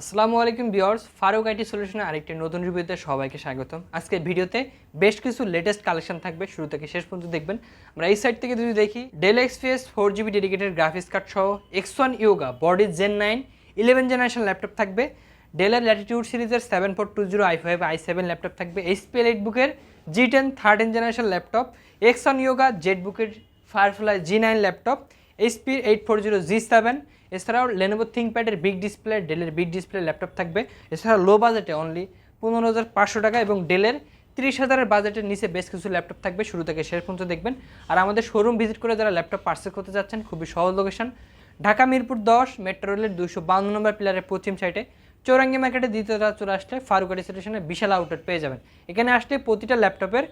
আসসালামু আলাইকুম viewers, Faruk IT সলিউশনের আরেকটি নতুন রিভিউতে সবাইকে স্বাগতম। আজকে ভিডিওতে বেশ কিছু লেটেস্ট কালেকশন থাকবে, শুরু থেকে শেষ পর্যন্ত দেখবেন। আমরা এই সাইড থেকে যদি দেখি Dell XPS four GB dedicated graphics card সহ X one Yoga body Gen nine eleven generation laptop থাকবে। ডেলের ল্যাটিটিউড সিরিজের seven four two zero i five i seven laptop থাকবে। এইচপিএল এইট বুকের G ten thirteen generation laptop X one Yoga Z বুকের Firefly G nine laptop HP eight four zero G seven এছাড়াও Lenovo থিঙ্কপ্যাডের big display ডেলের big display laptop থাকবে। এছাড়াও low বাজেটে only পনেরো হাজার পাঁচশো টাকা এবং ডেলের তিরিশ হাজারের বাজেটের নিচে বেশ কিছু ল্যাপটপ থাকবে, শুরু থেকে শেষ পর্যন্ত দেখবেন। আর আমাদের শোরুম ভিজিট করে যারা ল্যাপটপ পার্সেল করতে যাচ্ছেন, খুবই সহজ লোকেশন ঢাকা মিরপুর দশ মেট্রো রেলের দুশো বান্ন নম্বর পিলারের পশ্চিম সাইডে চৌরাঙ্গি মার্কেটে দ্বিতীয় রাত চলে আসলে ফারুকারি স্টেশনে বিশাল আউটলেট পেয়ে যাবেন। এখানে আসলে প্রতিটা ল্যাপটপের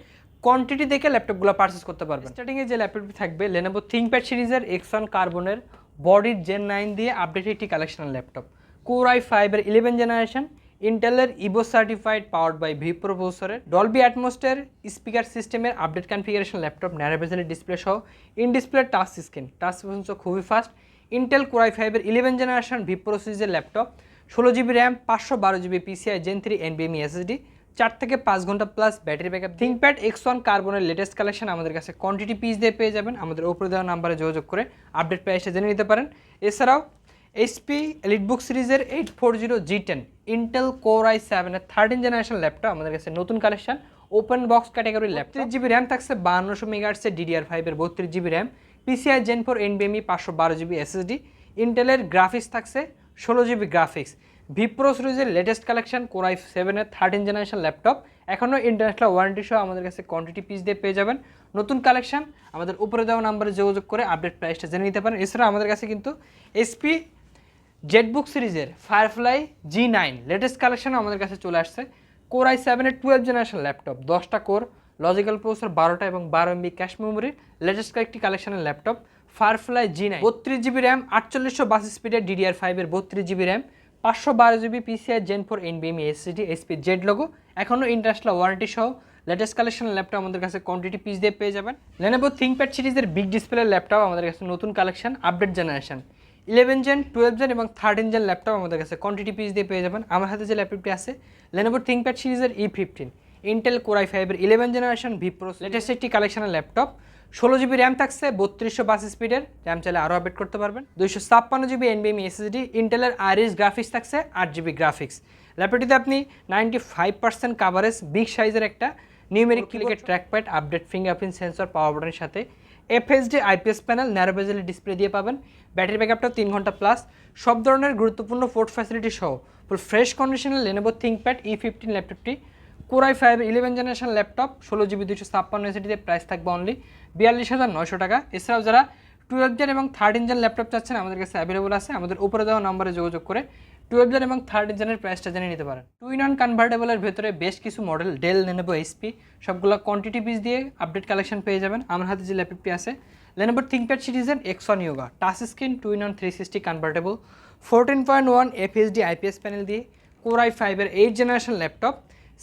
কোয়ান্টিটি দেখে ল্যাপটপগুলো পারচেস করতে পারবেন। স্টার্টিংয়ে যে ল্যাপটপটি থাকবে লেনোভো থিঙ্কপ্যাড সিরিজের এক্সন কার্বনের বডির জেন নাইন দিয়ে আপডেট একটি কালেকশন ল্যাপটপ কোর আই ফাইভের ইলেভেন জেনারেশন ইন্টেলের Evo certified powered by V প্রোসেসরের Dolby অ্যাটমোস্টের স্পিকার সিস্টেমের আপডেট কনফিগারেশন ল্যাপটপ ন্যারোভেজেলের ডিসপ্লে সহ in display touch screen touch পর্যন্ত খুবই ফাস্ট ইন্টেল কোরাই ফাইভের ইলেভেন জেনারেশন ভি প্রো সিরিজের ল্যাপটপ ষোলো জিবি র্যাম পাঁচশো বারো জিবি পিসিআই জেন থ্রি এনবিএমই এসএসডি চার থেকে পাঁচ ঘণ্টা plus battery backup ThinkPad X one কার্বনের লেটেস্ট কালেকশন আমাদের কাছে কোয়ান্টিটি পিস দিয়ে পেয়ে যাবেন। আমাদের ওপরে দেওয়া নাম্বারে যোগাযোগ করে আপডেট প্রাইসটা জেনে নিতে পারেন। এছাড়াও এইচপি এলিটবুক সিরিজের eight four zero G ten Intel core i সেভেনের থার্টিন জেনারেশন ল্যাপটপ আমাদের কাছে নতুন collection open box category laptop GB RAM থাকছে, বান্নশো মেগাহার্সের ডিডিআর ফাইভের বত্রিশ GB RAM PCIe Gen four এনবিএমই পাঁচশো বারো জিবি এসএসডি ইন্টেলের গ্রাফিক্স থাকছে ষোলো জিবি গ্রাফিক্স ভিপ্রো সিরিজের লেটেস্ট কালেকশন কোরাই সেভেনের থার্টিন জেনারেশন ল্যাপটপ এখনও ইন্টারন্যাশনাল ওয়ারেন্টি সহ আমাদের কাছে কোয়ান্টিটি পিস দিয়ে পেয়ে যাবেন। নতুন কালেকশন আমাদের উপরে দেওয়া নাম্বারে যোগাযোগ করে আপডেট প্রাইসটা জেনে নিতে পারেন। এছাড়া আমাদের কাছে কিন্তু এসপি জেটবুক সিরিজের Firefly G nine latest collection আমাদের কাছে চলে আসছে। কোর আই সেভেনের টুয়েলভ জেনারেশন ল্যাপটপ দশটা কোর লজিক্যাল প্রসেসর বারোটা এবং বারো এমবি ক্যাশ মেমোরি লেটেস্ট কয়েকটি কালেকশনের ল্যাপটপ ফায়ারফ্লাই জি নাইন বত্রিশ জিবি র্যাম আটচল্লিশশো বাস স্পিডের ডিডিআর ফাইভের বত্রিশ জিবি র্যাম পাঁচশো বারো জিবি পিসিআই জেন ফোর এনবিএমই এসসিডি এসপি জেড লোগো এখনও ইন্টারন্যাশনাল ওয়ারেন্টি সহ লেটেস্ট কালেকশন ল্যাপটপ আমাদের কাছে কোয়ান্টিটি পিস দিয়ে পেয়ে যাবেন। লেনোভো থিঙ্কপ্যাড সিরিজের বিগ ডিসপ্লে ল্যাপটপ আমাদের কাছে নতুন collection update generation eleven Gen twelve Gen এবং থার্টিন জেন ল্যাপটপ আমাদের কাছে কোয়ান্টিটি পিস দিয়ে পেয়ে যাবেন। আমার হাতে যে ল্যাপটপটি আছে লেনোভো থিঙ্কপ্যাড সিরিজের E fifteen Intel core i ফাইভের eleven generation V pro latest একটি কালেকশনের ল্যাপটপ ষোলো জিবি র্যাম থাকছে বত্রিশশো বাস স্পিডের। র্যাম চাইলে আরও আপডেট করতে পারবেন। দুইশো ছাপ্পান্ন জিবি এনবিএম এসএসডি ইন্টেলের আইরিস গ্রাফিক্স থাকছে আট জিবি গ্রাফিক্স ল্যাপটপটিতে আপনি ninety five percent coverage big সাইজের একটা numeric ক্লিকের trackpad update fingerprint sensor power বাটনের সাথে। FHD IPS panel narrow bezel display দিয়ে পাবেন। ব্যাটারি ব্যাকআপটাও তিন ঘণ্টা প্লাস সব ধরনের গুরুত্বপূর্ণ পোর্ট ফ্যাসিলিটি সহ। ফুল ফ্রেশ কন্ডিশনের লেনোভো থিঙ্কপ্যাড ই ফিফটিন ল্যাপটপটি core i five eleven generation laptop ষোলো জিবি দুশো ছাপ্পান্ন এসিটিতে প্রাইস থাকবে অনলি বিয়াল্লিশ হাজার নয়শো টাকা। এছাড়াও যারা টুয়েলভ জেন এবং থার্ড জেন ল্যাপটপ চাচ্ছেন, আমাদের কাছে অ্যাভেলেবল আছে। আমাদের উপরে দেওয়া নম্বরে যোগাযোগ করে টুয়েলভ জেন এবং থার্টিন জেনের প্রাইসটা জেনে নিতে পারেন। টু ইন ওয়ান কনভার্টেবলের ভেতরে বেশ কিছু মডেল ডেল নেনেবো এইচপি সবগুলো কোয়ান্টিটি পিস দিয়ে আপডেট কালেকশন পেয়ে যাবেন। আমার হাতে যে ল্যাপটপটি আছে লেনোভো থিঙ্কপ্যাড সিরিজের X one Yoga touch screen two in one three sixty convertible fourteen point one FHD IPS panel দিয়ে কোরাই ফাইভের eight generation laptop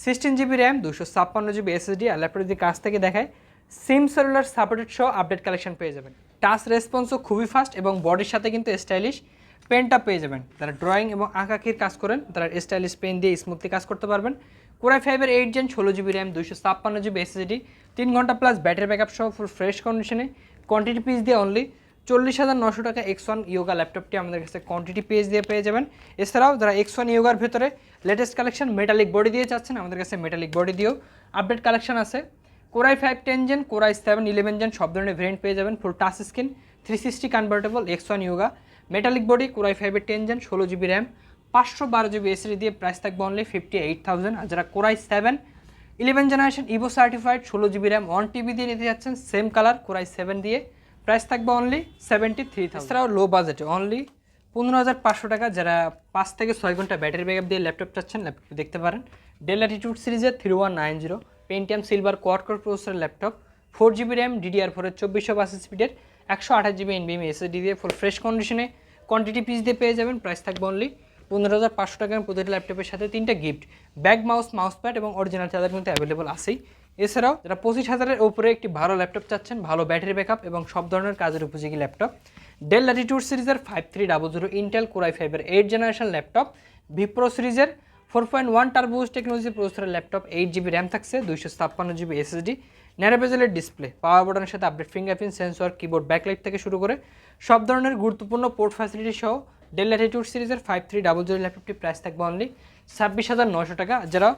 sixteen GB RAM দুশো ছাপ্পান্ন জিবি এসএসডি আর ল্যাপটপ যদি কাছ থেকে দেখায় সিম সেলুলার সাপোর্টেড সহ আপডেট কালেকশন পেয়ে যাবেন। টাচ রেসপন্সও খুবই ফাস্ট এবং বডির সাথে কিন্তু স্টাইলিশ পেনটা পেয়ে যাবেন। তারা ড্রয়িং এবং আঁকাকির কাজ করেন, তারা স্টাইলিশ পেন দিয়ে স্মুথলি কাজ করতে পারবেন। কোরাই ফাইভের এইট জেন ষোলো জিবি র্যাম দুশো ছাপ্পান্ন জিবি এসএসডি তিন ঘণ্টা প্লাস ব্যাটারি ব্যাকআপ সহ ফুল ফ্রেশ কন্ডিশনে কোয়ান্টিটি পিস দিয়ে অনলি চল্লিশ হাজার নশো টাকা এক্স ওয়ান ইয়োগা ল্যাপটপটি আমাদের কাছে কোয়ান্টিটি পেজ দিয়ে পেয়ে যাবেন। এছাড়াও যারা এক্স ওয়ান ইয়োগার ভেতরে লেটেস্ট কালেকশন মেটালিক বডি দিয়ে চাচ্ছেন, আমাদের কাছে মেটালিক বডি দিয়েও আপডেট কালেকশন আছে। Core i five ten Gen core i seven eleven Gen সব ধরনের ভেরিয়েন্ট পেয়ে যাবেন। Full touch screen three sixty convertible X one Yoga metallic body core i ফাইভের টেন জেন ষোলো জিবি র্যাম পাঁচশো বারো জিবি এসডি দিয়ে প্রাইস থাকবে অনলি ফিফটি এইট থাউজেন্ড আর যারা core i seven eleven generation Evo certified ষোলো GB RAM one TB দিয়ে নিতে যাচ্ছেন same colour core i seven দিয়ে প্রাইস থাকবে অনলি সেভেন্টি থ্রি এছাড়াও লো বাজেটে অনলি পনেরো হাজার পাঁচশো টাকা। যারা পাঁচ থেকে ছয় ঘণ্টা ব্যাটারি ব্যাকআপ দিয়ে ল্যাপটপ চাচ্ছেন ল্যাপটপ দেখতে পারেন। ডেল অ্যাটিটিউড সিরিজের three one nine zero Pentium Silver quad core processor laptop four GB RAM DDR ফোরের চব্বিশশো বাস স্পিডের একশো আঠাশ জিবি এনবিএম এসএসডি দিয়ে ফুল ফ্রেশ কন্ডিশনে কোয়ান্টিটি পিস দিয়ে পেয়ে যাবেন প্রাইস থাকবে অনলি পনেরো হাজার পাঁচশো টাকা প্রতিটা ল্যাপটপের সাথে তিনটা gift bag mouse mouse pad এবং অরিজিনাল চার্জার কিন্তু অ্যাভেলেবল আছেই। এছাড়াও যারা পঁচিশ হাজারের উপরে একটি ভালো ল্যাপটপ চাচ্ছেন, ভালো ব্যাটারি ব্যাকআপ এবং সব ধরনের কাজের উপযোগী ল্যাপটপ ডেল ল্যাটিটিউড সিরিজের five three double zero Intel core i ফাইভের এইট জেনারেশন ল্যাপটপ ভিপ্রো সিরিজের four point one turbos technology প্রসেসরের ল্যাপটপ এইট জিবি র্যাম থাকছে, দুইশো ছাপ্পান্ন জিবি এসএসডি ন্যারোবেজেলের ডিসপ্লে পাওয়ার বাটনের সাথে update fingerprint sensor keyboard backlight থেকে শুরু করে সব ধরনের গুরুত্বপূর্ণ পোর্ট ফ্যাসিলিটি সহ ডেল ল্যাটিটিউড সিরিজের ফাইভ থ্রি ডাবল জিরো ল্যাপটপটি প্রাইস থাকবে অনলি ছাব্বিশ হাজার নশো টাকা। যারা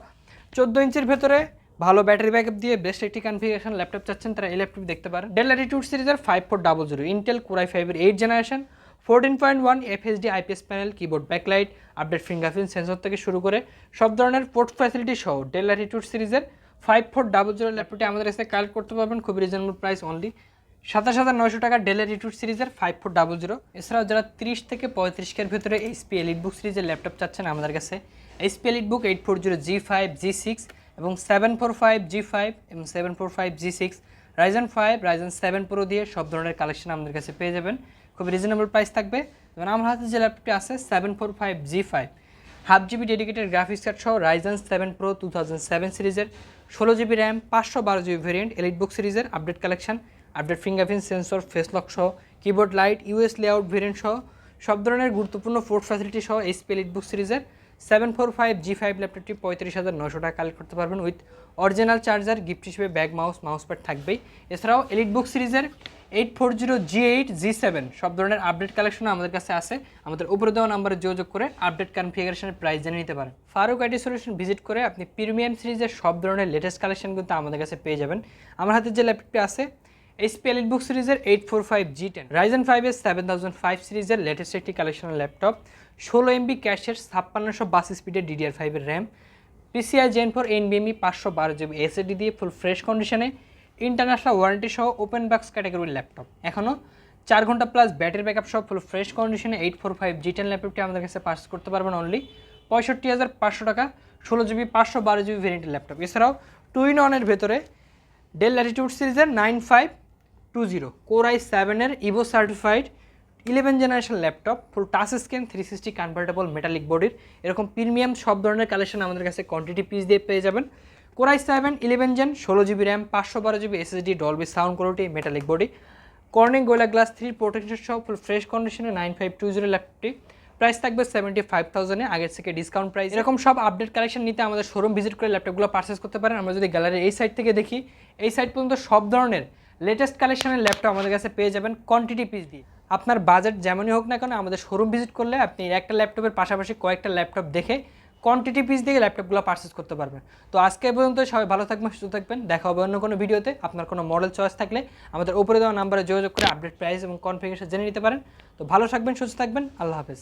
চোদ্দ ইঞ্চির ভেতরে ভালো ব্যাটারি ব্যাকআপ দিয়ে বেস্ট একটি কনফিগারেশন ল্যাপটপ চাচ্ছেন, তারা এই ল্যাপটপ দেখতে পারেন। ডেল ল্যাটিটিউড সিরিজের five four double zero Intel core i ফাইভের eight generation fourteen point one FHD IPS panel keyboard backlight update fingerprint sensor থেকে শুরু করে সব ধরনের পোর্ট ফ্যাসিলিটি সহ ডেল ল্যাটিটিউড সিরিজের ফাইভ ফোর ডাবল জিরো ল্যাপটপটি আমাদের কাছে কালেক্ট করতে পারবেন, খুবই রিজনেবল প্রাইস অনলি সাতাশ হাজার নয়শো টাকা ডেল ল্যাটিটিউড সিরিজের ফাইভ ফোর ডাবল জিরো এছাড়াও যারা তিরিশ থেকে পঁয়ত্রিশের ভিতরে এইচপি এলিট বুক সিরিজের ল্যাপটপ চাচ্ছেন আমাদের কাছে HP Elite Book eight four zero G five G six এবং seven four five G five এবং seven four five G six Ryzen five Ryzen seven pro দিয়ে সব ধরনের কালেকশন আমাদের কাছে পেয়ে যাবেন। খুব রিজনেবল প্রাইস থাকবে। এবং আমার হাতে যে ল্যাপটপটি আছে seven four five G five half GB dedicated graphics card সহ Ryzen seven pro two thousand seven সিরিজের ষোলো জিবি র্যাম পাঁচশো বারো জিবি ভেরিয়েন্ট এলিট বুক সিরিজের update collection update fingerprint sensor face lock সহ keyboard light US layout variant সহ, সব ধরনের গুরুত্বপূর্ণ পোর্ট ফ্যাসিলিটি সহ এইচপি এলিট বুক সিরিজের seven four five G five ল্যাপটপটি পঁয়ত্রিশ হাজার নশো টাকা কালেক্ট করতে পারবেন উইথ অরিজিনাল চার্জার গিফট হিসেবে ব্যাগ মাউস মাউস প্যাড থাকবেই। এছাড়াও এলিট বুক সিরিজের eight four zero G eight G seven সব ধরনের আপডেট কালেকশন আমাদের কাছে আছে। আমাদের উপরে দেওয়া নাম্বারে যোগাযোগ করে আপডেট কনফিগারেশনের প্রাইস জেনে নিতে পারেন। ফারুক আইটি সলিউশন ভিজিট করে আপনি প্রিমিয়াম সিরিজের সব ধরনের লেটেস্ট কালেকশন কিন্তু আমাদের কাছে পেয়ে যাবেন। আমার হাতে যে ল্যাপটপটি আছে এইচপি এলিট বুক সিরিজের eight four five G ten Ryzen ফাইভের সেভেন থাউজেন্ড ফাইভ সিরিজের লেটেস্ট একটি কালেকশনের ল্যাপটপ ষোলো এমবি ক্যাশের ছাপ্পান্নশো বাস স্পিডের ডিডিআর ফাইভের র্যাম পিসিআই জেন ফোর এনবিএমই পাঁচশো বারো জিবি এসএডি দিয়ে ফুল ফ্রেশ কন্ডিশনে ইন্টারন্যাশনাল ওয়ারেন্টি সহ ওপেন বক্স ক্যাটাগরির ল্যাপটপ। এখনও চার ঘণ্টা প্লাস ব্যাটারি ব্যাকআপ সহ ফুল ফ্রেশ কন্ডিশনে eight four five G ten ল্যাপটপটি আমাদের কাছে পার্চেস করতে পারবেন অনলি পঁয়ষট্টি হাজার পাঁচশো টাকা, ষোলো জিবি পাঁচশো বারো জিবি ভেরিয়েন্টের ল্যাপটপ। এছাড়াও টু ইন ওয়ানের ভেতরে ডেল ল্যাটিটিউড সিরিজের nine five two zero core I সেভেনের Evo certified eleven generation laptop full touch screen three sixty convertible metallic বডির এরকম প্রিমিয়াম সব ধরনের কালেকশন আমাদের কাছে কোয়ান্টিটি পিস দিয়ে পেয়ে যাবেন। Core i seven eleven gen ষোলো জিবি র্যাম পাঁচশো বারো GB SSD Dolby sound quality metallic body Corning Gorilla glass three protection সহ ফুল ফ্রেশ কন্ডিশনে নাইন ফাইভ টু জিরো ল্যাপটপটি প্রাইস থাকবে সেভেন্টি ফাইভ থাউজেন্ডে আগের থেকে ডিসকাউন্ট প্রাইস এরকম সব আপডেট কালেকশন নিতে আমাদের শোরুম ভিজিট করে ল্যাপটপগুলো পারচেস করতে পারেন। আমরা যদি গ্যালারির এই সাইড থেকে দেখি, এই সাইড পর্যন্ত সব ধরনের লেটেস্ট কালেকশনের ল্যাপটপ আমাদের কাছে পেয়ে যাবেন কোয়ান্টিটি পিস দিয়ে। আপনার বাজেট যেমনই হোক না কেন, আমাদের শোরুম ভিজিট করলে আপনি একটা ল্যাপটপের পাশাপাশি কয়েকটা ল্যাপটপ দেখে কোয়ান্টিটি পিস দিয়ে ল্যাপটপগুলো পারচেস করতে পারবেন। তো আজকে পর্যন্ত সবাই ভালো থাকবেন, সুস্থ থাকবেন। দেখা হবে অন্য কোনো ভিডিওতে আপনার কোনো মডেল চয়েস থাকলে আমাদের উপরে দেওয়া নাম্বারে যোগাযোগ করে আপডেট প্রাইস এবং কনফিগারেশন জেনে নিতে পারেন। তো ভালো থাকবেন, সুস্থ থাকবেন। আল্লাহ হাফেজ।